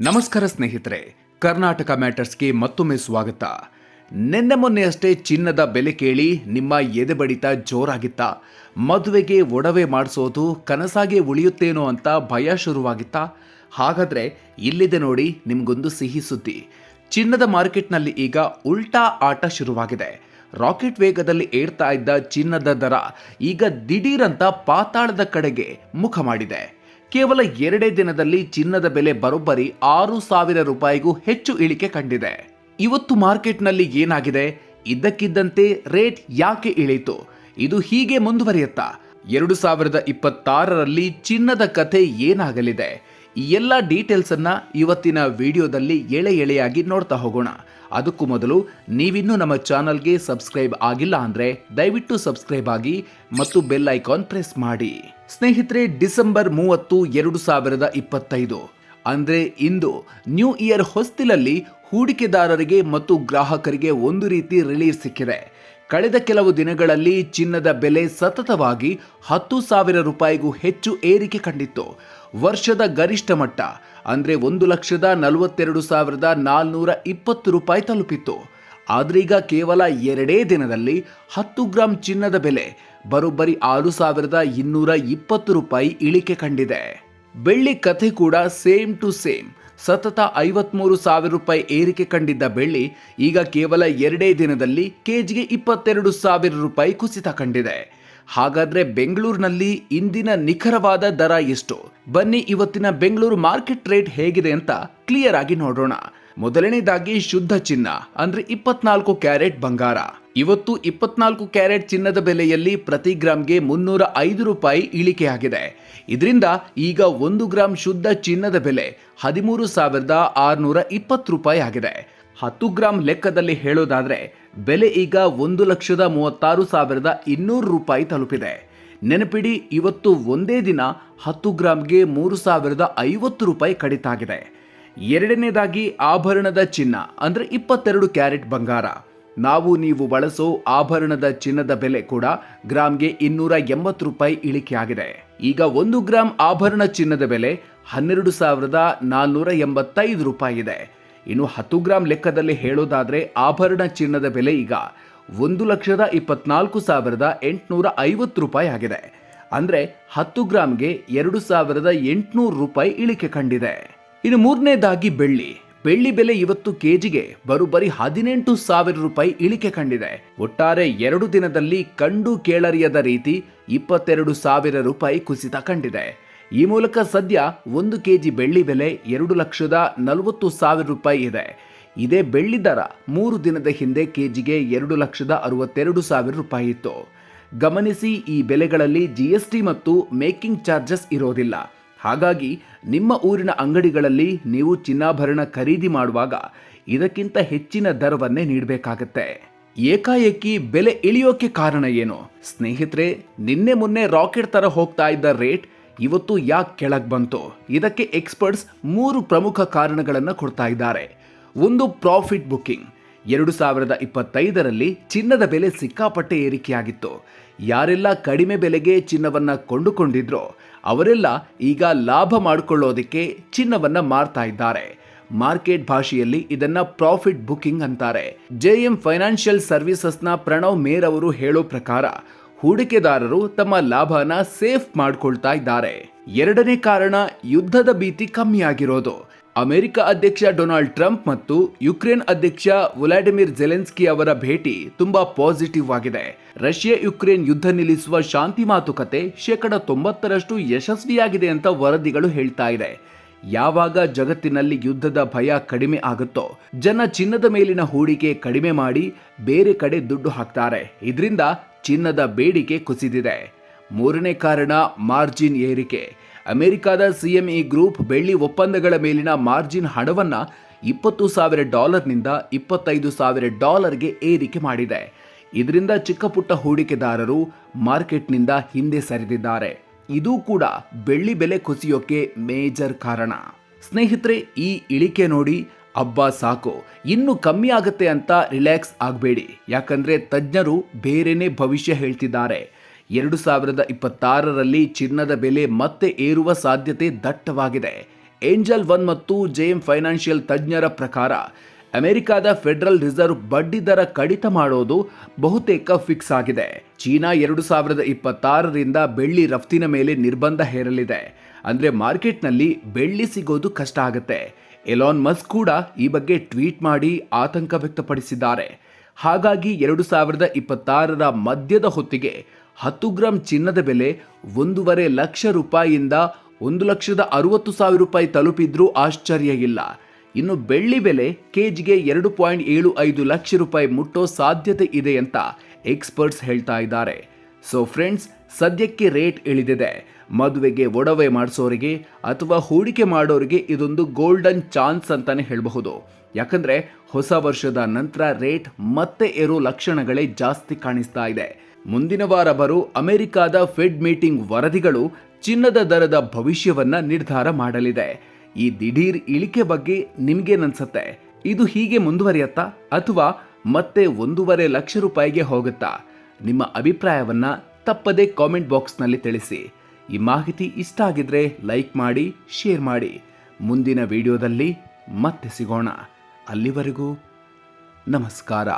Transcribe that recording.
ನಮಸ್ಕಾರ ಸ್ನೇಹಿತರೆ, ಕರ್ನಾಟಕ ಮ್ಯಾಟರ್ಸ್ಗೆ ಮತ್ತೊಮ್ಮೆ ಸ್ವಾಗತ. ನಿನ್ನೆ ಮೊನ್ನೆಯಷ್ಟೇ ಚಿನ್ನದ ಬೆಲೆ ಕೇಳಿ ನಿಮ್ಮ ಎದೆ ಬಡಿತ ಜೋರಾಗಿತ್ತ? ಮದುವೆಗೆ ಒಡವೆ ಮಾಡಿಸೋದು ಕನಸಾಗೆ ಉಳಿಯುತ್ತೇನೋ ಅಂತ ಭಯ ಶುರುವಾಗಿತ್ತ? ಹಾಗಾದ್ರೆ ಇಲ್ಲಿದೆ ನೋಡಿ ನಿಮಗೊಂದು ಸಿಹಿ ಸುದ್ದಿ. ಚಿನ್ನದ ಮಾರ್ಕೆಟ್ನಲ್ಲಿ ಈಗ ಉಲ್ಟಾ ಆಟ ಶುರುವಾಗಿದೆ. ರಾಕೆಟ್ ವೇಗದಲ್ಲಿ ಏರ್ತಾ ಇದ್ದ ಚಿನ್ನದ ದರ ಈಗ ದಿಢೀರಂತ ಪಾತಾಳದ ಕಡೆಗೆ ಮುಖ ಮಾಡಿದೆ. ಕೇವಲ ಎರಡೇ ದಿನದಲ್ಲಿ ಚಿನ್ನದ ಬೆಲೆ ಬರೋಬ್ಬರಿ ಆರು ಸಾವಿರ ರೂಪಾಯಿಗೂ ಹೆಚ್ಚು ಇಳಿಕೆ ಕಂಡಿದೆ. ಇವತ್ತು ಮಾರ್ಕೆಟ್ನಲ್ಲಿ ಏನಾಗಿದೆ? ಇದ್ದಕ್ಕಿದ್ದಂತೆ ರೇಟ್ ಯಾಕೆ ಇಳೀತು ಇದು ಹೀಗೆ ಮುಂದುವರಿಯುತ್ತಾ? ಎರಡು ಸಾವಿರದ ಇಪ್ಪತ್ತಾರರಲ್ಲಿ ಚಿನ್ನದ ಕಥೆ ಏನಾಗಲಿದೆ? ಈ ಎಲ್ಲ ಡೀಟೇಲ್ಸ್ ಅನ್ನ ಇವತ್ತಿನ ವಿಡಿಯೋದಲ್ಲಿ ಎಳೆ ಎಳೆಯಾಗಿ ನೋಡ್ತಾ ಹೋಗೋಣ. ಅದಕ್ಕೂ ಮೊದಲು ನೀವಿನ್ನೂ ನಮ್ಮ ಚಾನಲ್ಗೆ ಸಬ್ಸ್ಕ್ರೈಬ್ ಆಗಿಲ್ಲ ಅಂದ್ರೆ ದಯವಿಟ್ಟು ಸಬ್ಸ್ಕ್ರೈಬ್ ಆಗಿ ಮತ್ತು ಬೆಲ್ ಐಕಾನ್ ಪ್ರೆಸ್ ಮಾಡಿ. ಸ್ನೇಹಿತರೆ, ಡಿಸೆಂಬರ್ ಮೂವತ್ತು, ಎರಡು ಸಾವಿರದ ಇಪ್ಪತ್ತೈದು. ಅಂದ್ರೆ ಇಂದು, ನ್ಯೂ ಇಯರ್ ಹೊಸ್ತಿಲಲ್ಲಿ ಹೂಡಿಕೆದಾರರಿಗೆ ಮತ್ತು ಗ್ರಾಹಕರಿಗೆ ಒಂದು ರೀತಿ ರಿಲೀಫ್ ಸಿಕ್ಕಿದೆ. ಕಳೆದ ಕೆಲವು ದಿನಗಳಲ್ಲಿ ಚಿನ್ನದ ಬೆಲೆ ಸತತವಾಗಿ ಹತ್ತು ಸಾವಿರ ರೂಪಾಯಿಗೂ ಹೆಚ್ಚು ಏರಿಕೆ ಕಂಡಿತ್ತು. ವರ್ಷದ ಗರಿಷ್ಠ ಮಟ್ಟ, ಅಂದ್ರೆ ಒಂದು ಲಕ್ಷದ ನಲವತ್ತೆರಡು ಸಾವಿರದ ನಾಲ್ನೂರ ಇಪ್ಪತ್ತು ರೂಪಾಯಿ ತಲುಪಿತ್ತು. ಆದ್ರೀಗ ಕೇವಲ ಎರಡೇ ದಿನದಲ್ಲಿ ಹತ್ತು ಗ್ರಾಂ ಚಿನ್ನದ ಬೆಲೆ ಬರೋಬ್ಬರಿ ಆರು ಸಾವಿರದ ಇನ್ನೂರ ಇಪ್ಪತ್ತು ರೂಪಾಯಿ ಇಳಿಕೆ ಕಂಡಿದೆ. ಬೆಳ್ಳಿ ಕಥೆ ಕೂಡ ಸೇಮ್ ಟು ಸೇಮ್. ಸತತ ಐವತ್ಮೂರು ಸಾವಿರ ರೂಪಾಯಿ ಏರಿಕೆ ಕಂಡಿದ್ದ ಬೆಳ್ಳಿ ಈಗ ಕೇವಲ ಎರಡೇ ದಿನದಲ್ಲಿ ಕೆಜಿಗೆ ಇಪ್ಪತ್ತೆರಡು ಸಾವಿರ ರೂಪಾಯಿ ಕುಸಿತ ಕಂಡಿದೆ. ಹಾಗಾದ್ರೆ ಬೆಂಗಳೂರಿನಲ್ಲಿ ಇಂದಿನ ನಿಖರವಾದ ದರ ಎಷ್ಟು? ಬನ್ನಿ ಇವತ್ತಿನ ಬೆಂಗಳೂರು ಮಾರ್ಕೆಟ್ ರೇಟ್ ಹೇಗಿದೆ ಅಂತ ಕ್ಲಿಯರ್ ಆಗಿ ನೋಡೋಣ. ಮೊದಲನೇದಾಗಿ ಶುದ್ಧ ಚಿನ್ನ, ಅಂದ್ರೆ ಇಪ್ಪತ್ನಾಲ್ಕು ಕ್ಯಾರೆಟ್ ಬಂಗಾರ. ಇವತ್ತು ಇಪ್ಪತ್ನಾಲ್ಕು ಕ್ಯಾರೆಟ್ ಚಿನ್ನದ ಬೆಲೆಯಲ್ಲಿ ಪ್ರತಿ ಗ್ರಾಮ್ಗೆ ಮುನ್ನೂರ ಐದು ರೂಪಾಯಿ ಇಳಿಕೆಯಾಗಿದೆ. ಇದರಿಂದ ಈಗ ಒಂದು ಗ್ರಾಂ ಶುದ್ಧ ಚಿನ್ನದ ಬೆಲೆ ಹದಿಮೂರು ಸಾವಿರದ ಆರುನೂರ ಇಪ್ಪತ್ತು ರೂಪಾಯಿ ಆಗಿದೆ. ಹತ್ತು ಗ್ರಾಂ ಲೆಕ್ಕದಲ್ಲಿ ಹೇಳೋದಾದರೆ ಬೆಲೆ ಈಗ ಒಂದು ಲಕ್ಷದ ಮೂವತ್ತಾರು ಸಾವಿರದ ಇನ್ನೂರು ರೂಪಾಯಿ ತಲುಪಿದೆ. ನೆನಪಿಡಿ ಇವತ್ತು ಒಂದೇ ದಿನ ಹತ್ತು ಗ್ರಾಮ್ಗೆ ಮೂರು ಸಾವಿರದ ಐವತ್ತು ರೂಪಾಯಿ ಕಡಿತ ಆಗಿದೆ ಎರಡನೇದಾಗಿ ಆಭರಣದ ಚಿನ್ನ ಅಂದರೆ ಇಪ್ಪತ್ತೆರಡು ಕ್ಯಾರೆಟ್ ಬಂಗಾರ. ನಾವು ನೀವು ಬಳಸೋ ಆಭರಣದ ಚಿನ್ನದ ಬೆಲೆ ಕೂಡ ಗ್ರಾಂಗೆ ಇನ್ನೂರ ಎಂಬತ್ತು ರೂಪಾಯಿ ಇಳಿಕೆಯಾಗಿದೆ. ಈಗ ಒಂದು ಗ್ರಾಂ ಆಭರಣ ಚಿನ್ನದ ಬೆಲೆ ಹನ್ನೆರಡು ಸಾವಿರದ ನಾನ್ನೂರ ಎಂಬತ್ತೈದು ರೂಪಾಯಿ ಇದೆ. ಇನ್ನು ಹತ್ತು ಗ್ರಾಂ ಲೆಕ್ಕದಲ್ಲಿ ಹೇಳೋದಾದ್ರೆ ಆಭರಣ ಚಿನ್ನದ ಬೆಲೆ ಈಗ ಒಂದು ಲಕ್ಷದ ಇಪ್ಪತ್ನಾಲ್ಕು ಸಾವಿರದ ಎಂಟುನೂರ ಐವತ್ತು ರೂಪಾಯಿ ಆಗಿದೆ. ಅಂದ್ರೆ ಹತ್ತು ಗ್ರಾಂಗೆ ಎರಡು ಸಾವಿರದ ಎಂಟುನೂರು ರೂಪಾಯಿ ಇಳಿಕೆ ಕಂಡಿದೆ. ಇನ್ನು ಮೂರನೇದಾಗಿ ಬೆಳ್ಳಿ. ಬೆಳ್ಳಿ ಬೆಲೆ ಇವತ್ತು ಕೆಜಿಗೆ ಬರೋಬ್ಬರಿ ಹದಿನೆಂಟು ಸಾವಿರ ರೂಪಾಯಿ ಇಳಿಕೆ ಕಂಡಿದೆ. ಒಟ್ಟಾರೆ ಎರಡು ದಿನದಲ್ಲಿ ಕಂಡು ಕೇಳರಿಯದ ರೀತಿ ಇಪ್ಪತ್ತೆರಡು ಸಾವಿರ ರೂಪಾಯಿ ಕುಸಿತ ಕಂಡಿದೆ. ಈ ಮೂಲಕ ಸದ್ಯ ಒಂದು ಕೆಜಿ ಬೆಳ್ಳಿ ಬೆಲೆ ಎರಡು ಲಕ್ಷದ ನಲವತ್ತು ಸಾವಿರ ರೂಪಾಯಿ ಇದೆ. ಇದೇ ಬೆಳ್ಳಿ ದರ ಮೂರು ದಿನದ ಹಿಂದೆ ಕೆಜಿಗೆ ಎರಡು ಲಕ್ಷದ ಅರವತ್ತೆರಡು ಸಾವಿರ ರೂಪಾಯಿ ಇತ್ತು. ಗಮನಿಸಿ ಈ ಬೆಲೆಗಳಲ್ಲಿ ಜಿಎಸ್ಟಿ ಮತ್ತು ಮೇಕಿಂಗ್ ಚಾರ್ಜಸ್ ಇರೋದಿಲ್ಲ. ಹಾಗಾಗಿ ನಿಮ್ಮ ಊರಿನ ಅಂಗಡಿಗಳಲ್ಲಿ ನೀವು ಚಿನ್ನಾಭರಣ ಖರೀದಿ ಮಾಡುವಾಗ ಇದಕ್ಕಿಂತ ಹೆಚ್ಚಿನ ದರವನ್ನೇ ನೀಡಬೇಕಾಗತ್ತೆ. ಏಕಾಏಕಿ ಬೆಲೆ ಇಳಿಯೋಕೆ ಕಾರಣ ಏನು? ಸ್ನೇಹಿತರೆ, ನಿನ್ನೆ ಮೊನ್ನೆ ರಾಕೆಟ್ ತರ ಹೋಗ್ತಾ ಇದ್ದ ರೇಟ್ ಇವತ್ತು ಯಾಕೆ ಕೆಳಗೆ ಬಂತು? ಇದಕ್ಕೆ ಎಕ್ಸ್ಪರ್ಟ್ಸ್ ಮೂರು ಪ್ರಮುಖ ಕಾರಣಗಳನ್ನು ಕೊಡ್ತಾ ಇದ್ದಾರೆ. ಒಂದು, ಪ್ರಾಫಿಟ್ ಬುಕ್ಕಿಂಗ್ ಎರಡು ಸಾವಿರದ ಇಪ್ಪತ್ತೈದರಲ್ಲಿ ಚಿನ್ನದ ಬೆಲೆ ಸಿಕ್ಕಾಪಟ್ಟೆ ಏರಿಕೆಯಾಗಿತ್ತು. ಯಾರೆಲ್ಲ ಕಡಿಮೆ ಬೆಲೆಗೆ ಚಿನ್ನವನ್ನ ಕೊಂಡುಕೊಂಡಿದ್ರೋ ಅವರೆಲ್ಲ ಈಗ ಲಾಭ ಮಾಡಿಕೊಳ್ಳೋದಕ್ಕೆ ಚಿನ್ನವನ್ನ ಮಾರ್ತಾ ಇದ್ದಾರೆ. ಮಾರ್ಕೆಟ್ ಭಾಷೆಯಲ್ಲಿ ಇದನ್ನ ಪ್ರಾಫಿಟ್ ಬುಕಿಂಗ್ ಅಂತಾರೆ. ಜೆಎಂ ಫೈನಾನ್ಷಿಯಲ್ ಸರ್ವಿಸಸ್ನ ಪ್ರಣವ್ ಮೇರ್ ಅವರು ಹೇಳೋ ಪ್ರಕಾರ, ಹೂಡಿಕೆದಾರರು ತಮ್ಮ ಲಾಭನ ಸೇಫ್ ಮಾಡ್ಕೊಳ್ತಾ ಇದ್ದಾರೆ. ಎರಡನೇ ಕಾರಣ, ಯುದ್ಧದ ಭೀತಿ ಕಮ್ಮಿಯಾಗಿರೋದು. ಅಮೆರಿಕ ಅಧ್ಯಕ್ಷ ಡೊನಾಲ್ಡ್ ಟ್ರಂಪ್ ಮತ್ತು ಯುಕ್ರೇನ್ ಅಧ್ಯಕ್ಷ ವ್ಲಾಡಿಮಿರ್ ಜೆಲೆನ್ಸ್ಕಿ ಅವರ ಭೇಟಿ ತುಂಬಾ ಪಾಸಿಟಿವ್ ಆಗಿದೆ. ರಷ್ಯಾ ಯುಕ್ರೇನ್ ಯುದ್ಧ ನಿಲ್ಲಿಸುವ ಶಾಂತಿ ಮಾತುಕತೆ ಶೇಕಡ ತೊಂಬತ್ತರಷ್ಟು ಯಶಸ್ವಿಯಾಗಿದೆ ಅಂತ ವರದಿಗಳು ಹೇಳ್ತಾ ಇದೆ. ಯಾವಾಗ ಜಗತ್ತಿನಲ್ಲಿ ಯುದ್ಧದ ಭಯ ಕಡಿಮೆ ಆಗುತ್ತೋ, ಜನ ಚಿನ್ನದ ಮೇಲಿನ ಹೂಡಿಕೆ ಕಡಿಮೆ ಮಾಡಿ ಬೇರೆ ಕಡೆ ದುಡ್ಡು ಹಾಕ್ತಾರೆ. ಇದರಿಂದ ಚಿನ್ನದ ಬೇಡಿಕೆ ಕುಸಿದಿದೆ. ಮೂರನೇ ಕಾರಣ ಮಾರ್ಜಿನ್ ಏರಿಕೆ. ಅಮೆರಿಕದ ಸಿಎಂಇ ಗ್ರೂಪ್ ಬೆಳ್ಳಿ ಒಪ್ಪಂದಗಳ ಮೇಲಿನ ಮಾರ್ಜಿನ್ ಹಣವನ್ನು ಇಪ್ಪತ್ತು ಸಾವಿರ ಡಾಲರ್ನಿಂದ ಇಪ್ಪತ್ತೈದು ಸಾವಿರ ಡಾಲರ್ಗೆ ಏರಿಕೆ ಮಾಡಿದೆ. ಇದರಿಂದ ಚಿಕ್ಕ ಪುಟ್ಟ ಹೂಡಿಕೆದಾರರು ಮಾರ್ಕೆಟ್ನಿಂದ ಹಿಂದೆ ಸರಿದಿದ್ದಾರೆ. ಇದು ಕೂಡ ಬೆಳ್ಳಿ ಬೆಲೆ ಕುಸಿಯೋಕೆ ಮೇಜರ್ ಕಾರಣ. ಸ್ನೇಹಿತರೆ, ಈ ಇಳಿಕೆ ನೋಡಿ ಅಬ್ಬಾ ಸಾಕು. ಇನ್ನು ಕಮ್ಮಿ ಆಗುತ್ತೆ ಅಂತ ರಿಲ್ಯಾಕ್ಸ್ ಆಗಬೇಡಿ. ಯಾಕಂದ್ರೆ ತಜ್ಞರು ಬೇರೆನೇ ಭವಿಷ್ಯ ಹೇಳ್ತಿದ್ದಾರೆ. ಎರಡು ಸಾವಿರದ ಇಪ್ಪತ್ತಾರರಲ್ಲಿ ಚಿನ್ನದ ಬೆಲೆ ಮತ್ತೆ ಏರುವ ಸಾಧ್ಯತೆ ದಟ್ಟವಾಗಿದೆ. ಏಂಜಲ್ ಒನ್ ಮತ್ತು ಜೆಎಂ ಫೈನಾನ್ಷಿಯಲ್ ತಜ್ಞರ ಪ್ರಕಾರ, ಅಮೆರಿಕದ ಫೆಡರಲ್ ರಿಸರ್ವ್ ಬಡ್ಡಿ ದರ ಕಡಿತ ಮಾಡೋದು ಬಹುತೇಕ ಫಿಕ್ಸ್ ಆಗಿದೆ. ಚೀನಾ ಎರಡು ಸಾವಿರದ ಇಪ್ಪತ್ತಾರರಿಂದ ಬೆಳ್ಳಿ ರಫ್ತಿನ ಮೇಲೆ ನಿರ್ಬಂಧ ಹೇರಲಿದೆ. ಅಂದ್ರೆ ಮಾರ್ಕೆಟ್ನಲ್ಲಿ ಬೆಳ್ಳಿ ಸಿಗೋದು ಕಷ್ಟ ಆಗುತ್ತೆ. ಎಲಾನ್ ಮಸ್ಕ್ ಕೂಡ ಈ ಬಗ್ಗೆ ಟ್ವೀಟ್ ಮಾಡಿ ಆತಂಕ ವ್ಯಕ್ತಪಡಿಸಿದ್ದಾರೆ. ಹಾಗಾಗಿ ಎರಡು ಸಾವಿರದ ಇಪ್ಪತ್ತಾರರ ಮಧ್ಯದ ಹೊತ್ತಿಗೆ ಹತ್ತು ಗ್ರಾಂ ಚಿನ್ನದ ಬೆಲೆ ಒಂದೂವರೆ ಲಕ್ಷ ರೂಪಾಯಿಯಿಂದ ಒಂದು ಲಕ್ಷದ ಅರುವತ್ತು ಸಾವಿರ ರೂಪಾಯಿ ತಲುಪಿದ್ರೂ ಆಶ್ಚರ್ಯ ಇಲ್ಲ. ಇನ್ನು ಬೆಳ್ಳಿ ಬೆಲೆ ಕೆಜಿಗೆ ಎರಡು ಪಾಯಿಂಟ್ ಏಳು ಐದು ಲಕ್ಷ ರೂಪಾಯಿ ಮುಟ್ಟೋ ಸಾಧ್ಯತೆ ಇದೆ ಅಂತ ಎಕ್ಸ್ಪರ್ಟ್ಸ್ ಹೇಳ್ತಾ ಇದ್ದಾರೆ. ಸೊ ಫ್ರೆಂಡ್ಸ್ ಸದ್ಯಕ್ಕೆ ರೇಟ್ ಇಳಿದಿದೆ. ಮದುವೆಗೆ ಒಡವೆ ಮಾಡಿಸೋರಿಗೆ ಅಥವಾ ಹೂಡಿಕೆ ಮಾಡೋರಿಗೆ ಇದೊಂದು ಗೋಲ್ಡನ್ ಚಾನ್ಸ್ ಅಂತಾನೆ ಹೇಳಬಹುದು. ಯಾಕಂದ್ರೆ ಹೊಸ ವರ್ಷದ ನಂತರ ರೇಟ್ ಮತ್ತೆ ಏರೋ ಲಕ್ಷಣಗಳೇ ಜಾಸ್ತಿ ಕಾಣಿಸ್ತಾ ಇದೆ. ಮುಂದಿನ ವಾರ ಬರೋ ಅಮೆರಿಕಾದ ಫೆಡ್ ಮೀಟಿಂಗ್ ವರದಿಗಳು ಚಿನ್ನದ ದರದ ಭವಿಷ್ಯವನ್ನ ನಿರ್ಧಾರ ಮಾಡಲಿದೆ. ಈ ದಿಢೀರ್ ಇಳಿಕೆ ಬಗ್ಗೆ ನಿಮ್ಗೇನನ್ಸತ್ತೆ? ಇದು ಹೀಗೆ ಮುಂದುವರಿಯತ್ತಾ? ಅಥವಾ ಮತ್ತೆ ಒಂದೂವರೆ ಲಕ್ಷ ರೂಪಾಯಿಗೆ ಹೋಗುತ್ತಾ? ನಿಮ್ಮ ಅಭಿಪ್ರಾಯವನ್ನ ತಪ್ಪದೆ ಕಾಮೆಂಟ್ ಬಾಕ್ಸ್ನಲ್ಲಿ ತಿಳಿಸಿ. ಈ ಮಾಹಿತಿ ಇಷ್ಟ ಆಗಿದ್ರೆ ಲೈಕ್ ಮಾಡಿ, ಶೇರ್ ಮಾಡಿ. ಮುಂದಿನ ವಿಡಿಯೋದಲ್ಲಿ ಮತ್ತೆ ಸಿಗೋಣ. ಅಲ್ಲಿವರೆಗೂ ನಮಸ್ಕಾರ.